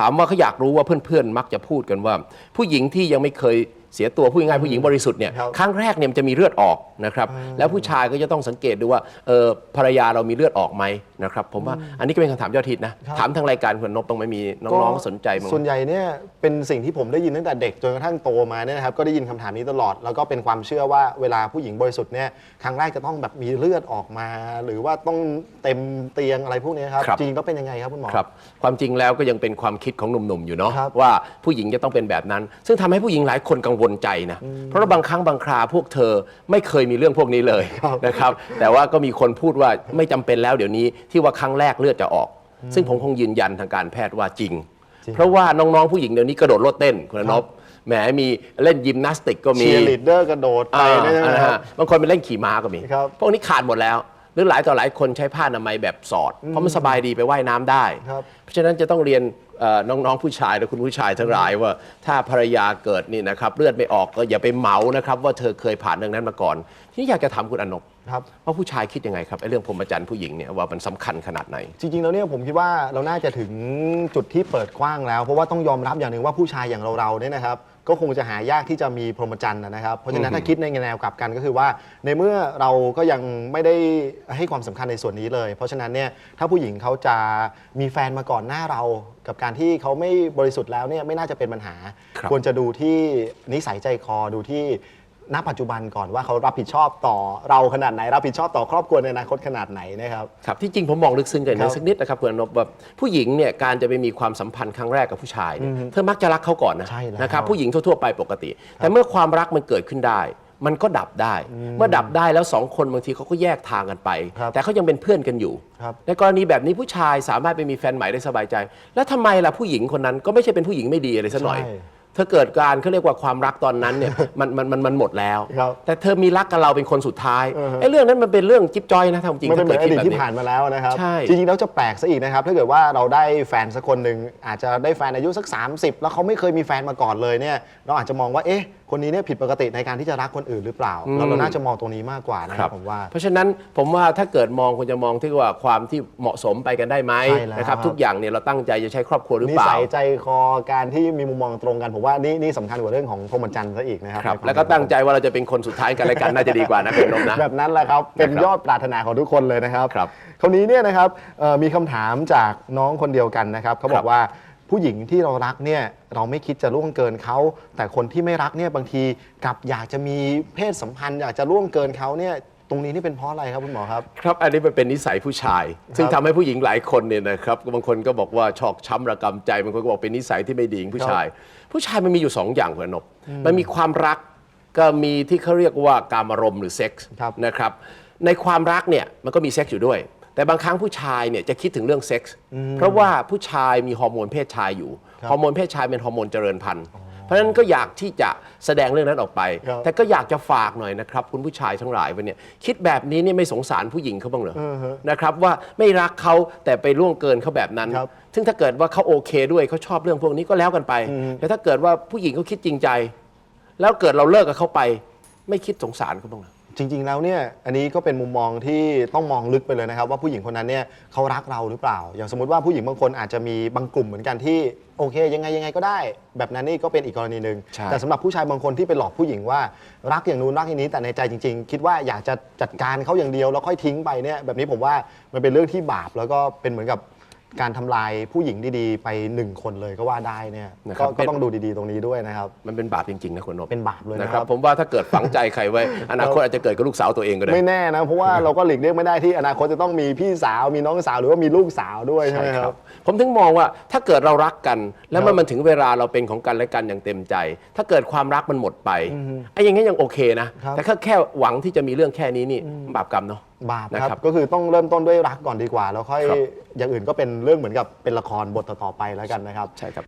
ถามว่าเขาอยากรู้ว่าเพื่อนๆ มักจะพูดกันว่า ผู้หญิงที่ยังไม่เคย เสียตัวผู้ง่ายๆผู้หญิงบริสุทธิ์เนี่ยครับครั้งแรกเนี่ยมันจะมีเลือดออกนะครับแล้วผู้ชายก็จะต้องสังเกตดูว่าเออภรรยาเรามีเลือดออกไหมนะครับผมว่าอันนี้ก็เป็นคำถามยอดฮิตนะครับ ถามทางรายการคุณนพต้องไม่มีน้องๆสนใจมั้ง ส่วนใหญ่เนี่ยเป็นสิ่งที่ผมได้ยินตั้งแต่เด็กจนกระทั่งโตมาเนี่ยนะครับก็ได้ยินคำถามนี้ตลอด แล้วก็เป็นความเชื่อว่าเวลาผู้หญิงบริสุทธิ์เนี่ยครั้งแรกจะต้องแบบมีเลือดออกมา หรือว่าต้องเต็มเตียงอะไรพวกนี้ครับครับ จริงๆก็เป็นยังไงครับคุณหมอ ครับความจริงแล้วก็ยังเป็นความคิดของหนุ่มๆอยู่เนาะครับว่าผู้หญิงจะต้องเป็นแบบนั้น ซึ่งทำให้ผู้หญิงหลายคนกังวลใจนะเพราะว่าบางครั้งบางคราพวกเธอไม่เคยมีเรื่องพวกนี้เลยครับนะครับ แต่ว่าก็มีคนพูดว่าไม่จำเป็นแล้วเดี๋ยวนี้ที่ว่าครั้งแรกเลือดจะออก ซึ่งผมคงยืนยันทางการแพทย์ว่าจริงจริงเพราะว่าน้องๆผู้หญิงเดี๋ยวนี้กระโดดโลดเต้นคุณนพแหมมีเล่นยิมนาสติกก็มีเชียร์ลีดเดอร์กระโดดไปอ่าเนี่ยใช่ไหมนะครัฮะบบางคนไปเล่นขี่ม้าก็มี ครับ พวกนี้ขาดหมดแล้ว หรือหลายต่อหลายคนใช้ผ้าอนามัยแบบสอด เพราะมันสบายดีไปว่ายน้ำได้ ครับ เพราะฉะนั้นจะต้องเรียนเอ่อน้องๆผู้ชายและคุณผู้ชายทั้งหลายว่าถ้าภรรยาเกิดนี่นะครับเลือดไม่ออกก็อย่าไปเหมานะครับว่าเธอเคยผ่านเรื่องนั้นมาก่อนทีนี้อยากจะถามคุณอนบ ครับ ว่าผู้ชายคิดยังไงครับไอ้เรื่องพรหมจรรย์ผู้หญิงเนี่ยว่ามันสำคัญขนาดไหน จริงๆแล้วเนี่ยผมคิดว่าเราน่าจะถึงจุดที่เปิดกว้างแล้ว เพราะว่าต้องยอมรับอย่างหนึ่งว่าผู้ชายอย่างเราๆเนี่ยนะครับ ก็คงจะหายากที่จะมีพรหมจรรย์นะครับเพราะฉะนั้นถ้าคิดในแนวกลับกันก็คือว่า ในเมื่อเราก็ยังไม่ได้ให้ความสำคัญในส่วนนี้เลย เพราะฉะนั้นเนี่ยถ้าผู้หญิงเขาจะมีแฟนมาก่อนหน้าเรา กับการที่เขาไม่บริสุทธิ์แล้วเนี่ยไม่น่าจะเป็นปัญหา ครับ ควรจะดูที่นิสัยใจคอดูที่ ณปัจจุบันก่อนว่าเขารับผิดชอบต่อเราขนาดไหน รับผิดชอบต่อครอบครัวในอนาคตขนาดไหนนะครับ ครับที่จริงผมมองลึกซึ้งกันครันะบสักนิดนะครับคุณอนบว่าผู้หญิงเนี่ยการจะไปมีความสัมพันธ์ครั้งแรกกับผู้ชายเนี่ยเธอมักจะรักเขาก่อนนะใช่แล้ว นะครับผู้หญิงทั่วๆไปปกติ แต่เมื่อความรักมันเกิดขึ้นได้ มันก็ดับได้ เมื่อดับได้แล้วสองคนบางทีเขาก็แยกทางกันไป ครับแต่เขายังเป็นเพื่อนกันอยู่ ครับ ในกรณีแบบนี้ผู้ชายสามารถไปมีแฟนใหม่ได้สบายใจ แล้วทำไมล่ะผู้หญิงคนนั้นก็ไม่ใช่เป็นผู้หญิงไม่ดีอะไรสักหน่อย ใช่ เธอเกิดการเขาเรียกว่าความรักตอนนั้นเนี่ย มันมันมันมันหมดแล้ว ครับแต่เธอมีรักกับเราเป็นคนสุดท้ายอือฮะ ไอ้เรื่องนั้นมันเป็นเรื่องจิ๊บจอยนะทำจริงมันเป็นเหมือนอถ้าดีตกิดที่แบบผ่านมาแล้วนะครับ ใช่ จริงๆแล้วจะแปลกซะอีกนะครับ ถ้าเกิดว่าเราได้แฟนสักคนหนึ่งอาจจะได้แฟนอายุสัก 30 แล้วเขาไม่เคยมีแฟนมาก่อนเลยเนี่ยเราอาจจะมองว่าเอ๊ะคนนี้เนี่ยผิดปกติในการที่จะรักคนอื่นหรือเปล่าเราเราน่าจะมองตรงนี้มากกว่านะครับผมว่า เพราะฉะนั้นผมว่าถ้าเกิดมองควรจะมองที่ว่าความที่เหมาะสมไปกันได้ไหมใช่แล้วนะครับ ครับ ทุกอย่างเนี่ยเราตั้งใจจะใช้ครอบครัวหรือนิเปล่า สัยใจคอการที่มีมุมมองตรงกันผมว่านี่นี่สำคัญกว่าเรื่องของพรหมจรรย์ซะอีกนะครับครับ ในความแล้วก็ตั้งใจว่าเราจะเป็นคนสุดท้ายกันและกันน่าจะดีกว่านะเป็นนมนะ แบบนั้นแหละครับ เป็นนะครับยอดปรารถนาของทุกคนเลยนะครับครับคราวนี้เนี่ยนะครับเอ่อมีคำถามจากน้องคนเดียวกันนะครับเขาบอครักบ ว่าผู้หญิงที่เรารักเนี่ยเราไม่คิดจะล่วงเกินเขา แต่คนที่ไม่รักเนี่ยบางทีกลับอยากจะมีเพศสัมพันธ์ อยากจะล่วงเกินเขาเนี่ย ตรงนี้นี่เป็นเพราะอะไรครับคุณหมอครับ ครับอันนี้มันเป็นนิสัยผู้ชาย ซึ่งทำให้ผู้หญิงหลายคนเนี่ยนะครับบางคนก็บอกว่าชอกช้ำระกำใจบางคนก็บอกเป็นนิสัยที่ไม่ดีของผู้ชาย ผู้ชายมันมีอยู่สองอย่างคุณนบมันมีความรักก็มีที่เขาเรียกว่าการอารมณ์หรือเซ็กส์ครับ นะครับในความรักเนี่ยมันก็มีเซ็กส์อยู่ด้วย แต่บางครั้งผู้ชายเนี่ยจะคิดถึงเรื่องเซ็กส์เพราะว่าผู้ชายมีฮอร์โมนเพศชายอยู่ครับฮอร์โมนเพศชายเป็นฮอร์โมนเจริญพันธุ์ เพราะฉะนั้นก็อยากที่จะแสดงเรื่องนั้นออกไป ครับแต่ก็อยากจะฝากหน่อยนะครับ คุณผู้ชายทั้งหลายวันเนี่ยคิดแบบนี้เนี่ยไม่สงสารผู้หญิงเขาบ้างเหรออือฮะนะครับว่าไม่รักเขาแต่ไปล่วงเกินเขาแบบนั้น ครับ ซึ่งถ้าเกิดว่าเขาโอเคด้วยเขาชอบเรื่องพวกนี้ก็แล้วกันไปแต่ถ้าเกิดว่าผู้หญิงเขาคิดจริงใจ แล้วเกิดเราเลิกกับเขาไป ไม่คิดสงสารเขาบ้างเหรอ จริงๆแล้วเนี่ยอันนี้ก็เป็นมุมมองที่ต้องมองลึกไปเลยนะครับ ว่าผู้หญิงคนนั้นเนี่ยเขารักเราหรือเปล่า อย่างสมมติว่าผู้หญิงบางคนอาจจะมีบางกลุ่มเหมือนกันที่โอเค ยังไงยังไงก็ได้ แบบนั้นนี่ก็เป็นอีกกรณีหนึ่งใช่ แต่สำหรับผู้ชายบางคนที่ไปหลอกผู้หญิงว่ารักอย่างนู้นรักอย่างนี้แต่ในใจจริง ๆ คิดว่าอยากจะจัดการเขาอย่างเดียวแล้วค่อยทิ้งไปเนี่ยแบบนี้ผมว่ามันเป็นเรื่องที่บาปแล้วก็เป็นเหมือนกับ การทำลายผู้หญิงดีๆ ไปหนึ่งคนเลยก็ว่าได้เนี่ยนะครัก็บ ก็ต้องดูดีๆตรงนี้ด้วยนะครับ มันเป็นบาปจริง ๆ นะคุณนพเป็นบาปเลยนะนะคครัรับ บ ผมว่าถ้าเกิดฝังใจใครไว้ อนาคตอาจจะเกิดกับลูกสาวตัวเองก็ได้ ไม่แน่นะ เพราะว่าเราก็หลีกเลี่ยงไม่ได้ที่อนาคตจะต้องมีพี่สาวมีน้องสาวหรือว่ามีลูกสาวด้วยใช่ไหมครับ ผมถึงมองว่าถ้าเกิดเรารักกัน แล้วครัมันบมันถึงเวลาเราเป็นของกันและกันอย่างเต็มใจ ถ้าเกิดความรักมันหมดไปไอ้อย่างงี้ยังโอเคนะ ครับ แต่ถ้าแค่หวังที่จะมีเรื่องแค่นี้นี่บาปกรรมเนาะบาปนะคครัรับบก็คือต้องเริ่มต้นด้วยรักก่อนดีกว่า แล้วค่อยครับ อย่างอื่นก็เป็นเรื่องเหมือนกับเป็นละครบทต่อๆไปแล้วกันนะครับ ใช่ครับ